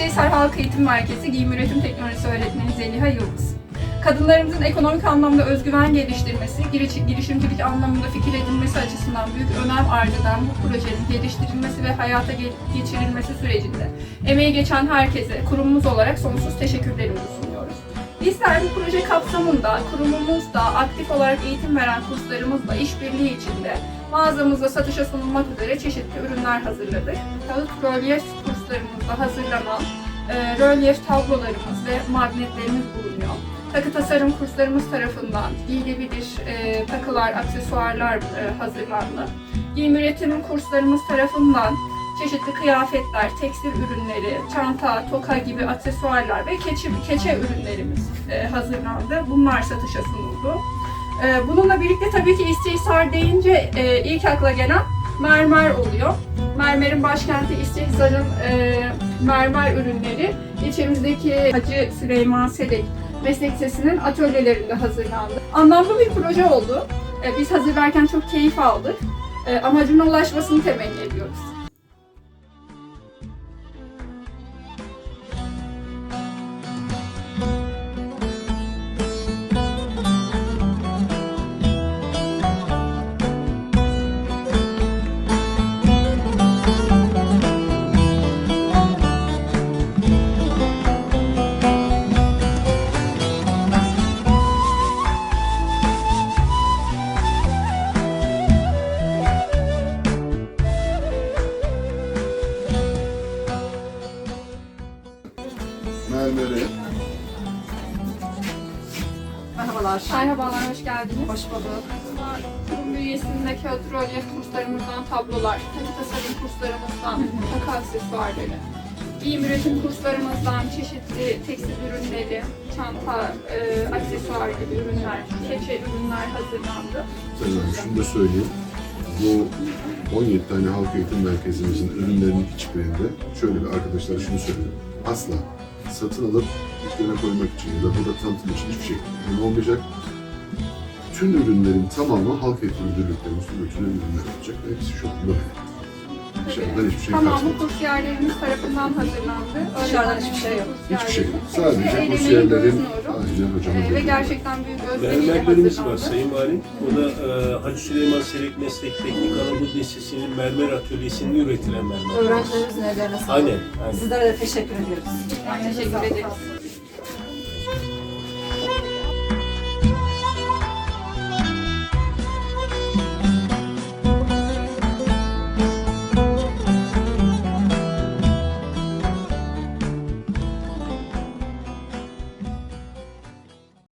İsteysel Halk Eğitim Merkezi Giyim Üretim Teknolojisi Öğretmeni Zeliha Yıldız. Kadınlarımızın ekonomik anlamda özgüven geliştirmesi, giriş- girişimcilik anlamında fikir edinmesi açısından büyük önem arz eden bu projenin geliştirilmesi ve hayata ge- geçirilmesi sürecinde emeği geçen herkese kurumumuz olarak sonsuz teşekkürlerimizi sunuyoruz. Bizler bu proje kapsamında kurumumuzda aktif olarak eğitim veren kurslarımızla işbirliği içinde mağazamızda satışa sunulmak üzere çeşitli ürünler hazırladık. Kağıt rölyef kurslarımızda hazırlanan e, rölyef tablolarımız ve magnetlerimiz bulunuyor. Takı tasarım kurslarımız tarafından giyilebilir e, takılar, aksesuarlar e, hazırlandı. Giyim üretim kurslarımız tarafından çeşitli kıyafetler, tekstil ürünleri, çanta, toka gibi aksesuarlar ve keçi, keçe ürünlerimiz e, hazırlandı. Bunlar satışa sunuldu. E, bununla birlikte tabii ki İstihisar deyince e, ilk akla gelen mermer oluyor. Mermerin başkenti İstihisar'ın e, mermer ürünleri ilçemizdeki Hacı Süleyman Selek Meslek Lisesi'nin atölyelerinde hazırlandı. Anlamlı bir proje oldu. E, biz hazırlarken çok keyif aldık. E, amacına ulaşmasını temenni ediyoruz. Mermere, Merhabalar. Merhabalar, hoş geldiniz. Hoş bulduk. Kurum bünyesinde kağıt rölyef kurslarımızdan tablolar, takı tasarım kurslarımızdan takı aksesuarları, giyim üretim kurslarımızdan çeşitli tekstil ürünleri, çanta, e, aksesuar gibi ürünler, keçe ürünler hazırlandı. Tabii şunu da söyleyeyim. Bu 17 tane halk eğitim merkezimizin ürünlerinin hiçbirinde şöyle bir arkadaşlara şunu söylüyorum. Asla satın alıp dükkana koymak için ya da burada tanıtım için hiçbir şey olmayacak. Tüm ürünlerin tamamı halk eğitim müdürlüklerimizin üretilen ürünler olacak. ve Hepsi şu anda. Dışarıdan hiçbir şey Tamamı kaçmayacak. kursiyerlerimiz tarafından hazırlandı. Dışarıdan hiçbir şey yok. Hiçbir şey yok. kursiyerlerimiz. Sadece Hepsi kursiyerlerin gözlüyorum. aynen hocamız Ee, ve dedi. gerçekten büyük özveriyle Mermerlerimiz var hazırlandı. Sayın Valim. O da e, Hacı Süleyman Selek Meslek Teknik Anadolu Lisesi'nin mermer atölyesinde üretilen mermerler. Öğrencilerimizin ellerine sağlık. Aynen, aynen. Sizlere de teşekkür ediyoruz. Ben teşekkür ederiz.